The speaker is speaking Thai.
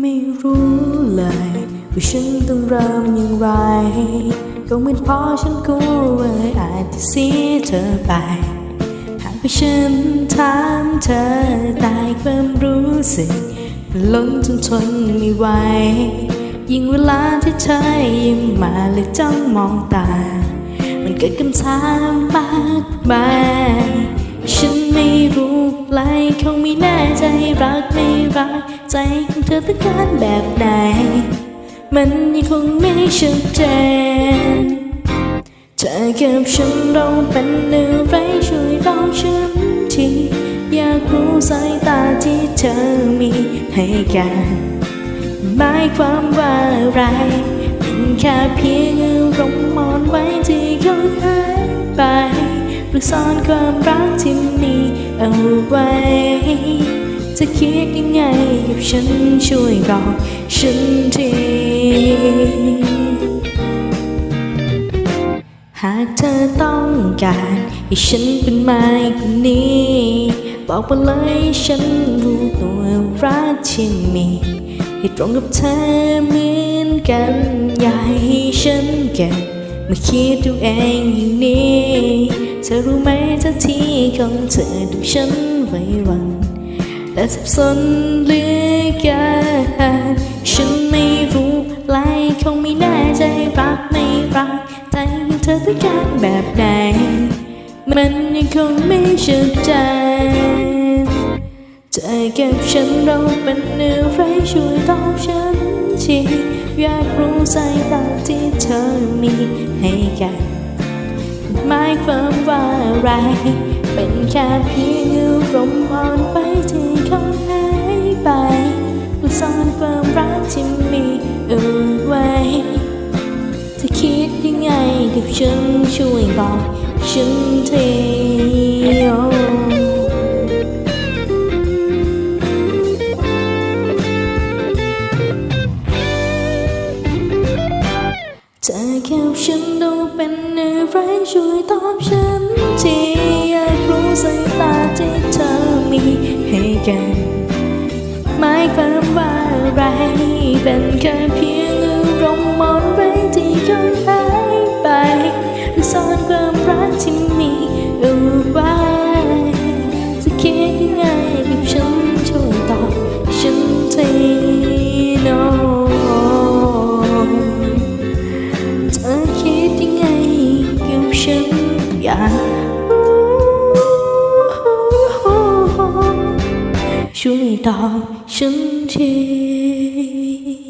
ไม่รู้เลยว่าฉันต้องเริ่มอย่างไร ก็ไม่พอฉันกูว่าอาจจะเสียเธอไป หากว่าฉันถามเธอตายความรู้สึกล้นจนทนไม่ไหวยิ่งเวลาที่เธอยิ้มมาเลยจ้องมองตา มันเกิดคำถามมากมาย ฉันไม่รู้เลคงไม่แน่ใจรักไม่รักใจของเธอต้องการแบบไหน มันยังคงไม่ชัดเจนเธอกับฉันเราเป็นอะไรช่วยบอกฉันทีอยากรู้สายตาที่เธอมีให้กันหมายความว่าอะไรเป็นแค่เพียงอารมณ์มอนไว้ที่เขาหายไป หรือซ่อนความรักที่มีเอาไว้ จะคิดยังไงกับฉันช่วยบอกฉันทีหากเธอต้องการให้ฉันเป็นไม้คนนี้ บอกมาเลยฉันรู้ตัวรักที่มีให้ตรงกับเธอเหมือนกันอย่าให้ฉันเก็บมาคิดดูเองอย่างนี้ เธอรู้ไหมท่าทีของเธอดูฉันไว้วันแต่สับสนเหลือเกินฉันไม่รู้ไรคงไม่แน่ใจรักไม่รักใจเธอต้องการแบบไหนมันยังคงไม่ชัดเจนเธอกับฉันเราเป็นอไรช่วยตอบฉันทีอยากรู้สายตาที่เธอมีให้กัน หมายความว่าอะไร เป็นแค่เพียงอารมอ่อนไปที่เขาหายไปผู้ซ่อนความรักที่มีเอาไว้จะคิดยังไงกับฉันช่วยบอกฉันที นดูเป็นอะไรช่วยตอบฉันทีอยากรู้สายตาที่เธอมีให้กันหมายความว่าอะไรเป็นแค่เพียง อยาก